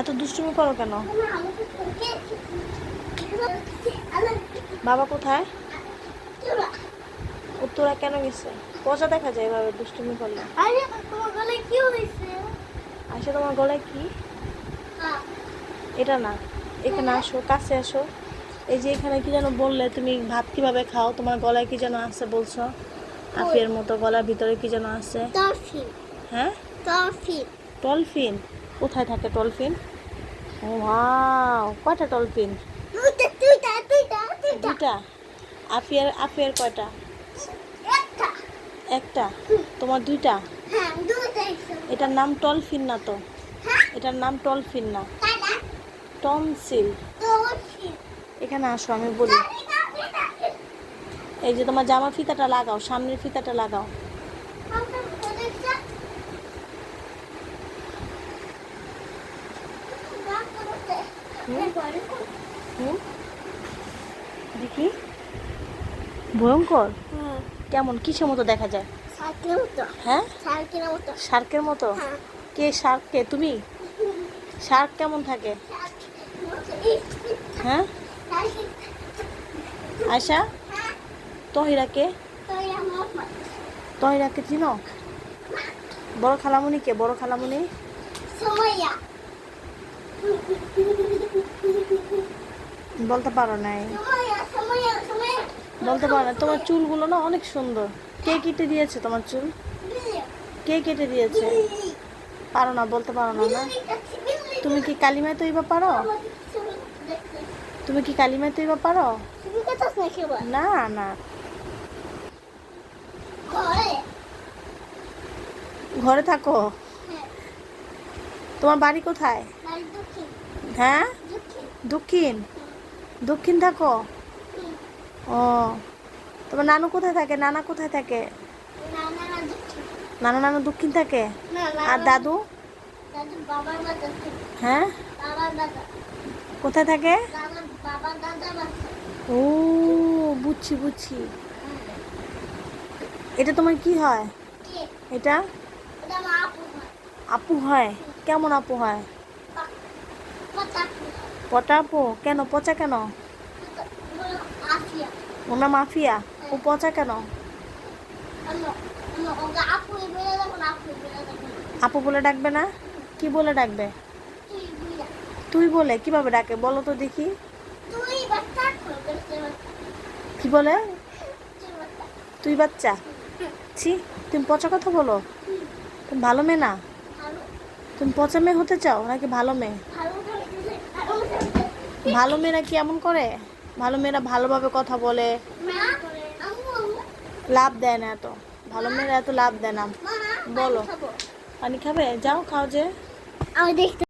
এত দুষ্টুমি করো কেন? বাবা কোথায়? উত্তরা কেন গেছে? পচা দেখা যায় এভাবে দুষ্টুমি করলে। আসে তোমার গলায় কি এটা না এখানে আসো কাছে আসো। এই যে এখানে কি যেন বললে তুমি ভাত কীভাবে খাও? তোমার গলায় কি যেন আছে বলছো? আফিয়ার মতো গলার ভিতরে কি যেন আছে? হ্যাঁ? টলফিন কোথায় থাকে টলফিন ও ওয়াও কয়টা টলফিন দুটা আফিয়ার আফিয়ার কয়টা? একটা। তোমার দুইটা? হ্যাঁ এটার নাম টলফিন না তো? হ্যাঁ। এটার নাম টলফিন না? দাদা টনসিল এখানে আসো আমি বলি। এই যে তোমার জামা ফিতাটা লাগাও সামনের ফিতাটা লাগাও। দেখি। ভয়ঙ্কর। কেমন? কিসের মতো দেখা যায়? হ্যাঁ? শার্কের মতো। হ্যাঁ। কে শার্ক কে? তুমি? শার্ক কেমন থাকে? হ্যাঁ? আয়সা তহিরাকে? তহিরাকে চিনো? বড় খালামুনি কে বড় খালামুনি? বলতে পারো নাই। বলতে পারো না তোমার চুলগুলো না অনেক সুন্দর। কে কেটে দিয়েছে তোমার চুল? কে কেটে দিয়েছে? পারো না, বলতে পারো না না। তুমি কি কালিমায় তৈবা পারো? তুমি কি কালিমায় তৈবা পারো? না না। ঘরে থাকো। তোমার বাড়ি কোথায়? হ্যাঁ? দক্ষিণ। দক্ষিণ থাকো? ও। তোমার নানু কোথায় থাকে? নানা কোথায় থাকে? নানা নানু দক্ষিণ থাকে? আর দাদু? হ্যাঁ? কোথায় থাকে? ও বুঝছি বুঝছি। এটা তোমার কি হয়? এটা? আপু হয়? কেমন আপু হয়? কথা আপু? পটা আপু কেন? পচা কেন? ওনার মাফিয়া ও পচা কেন? আপু বলে ডাকবে না? কি বলে ডাকবে? তুই বলে, কীভাবে ডাকে? বলো তো দেখি। কি বলে? তুই বাচ্চা? ছি, তুমি পচা কথা বলো। তুমি ভালো মেয়ে না? তুমি পচা মেয়ে হতে চাও নাকি ভালো মেয়ে ভালো থাকতেছে ভালো থাকতেছে ভালো মেয়েরা কি এমন করে? ভালো মেয়েরা ভালোভাবে কথা বলে। লাভ দেয় না এত। ভালো মেয়েরা এত লাভ দেয় না। বলো। পানি খাবে? যাও, খাও যে। দেখতে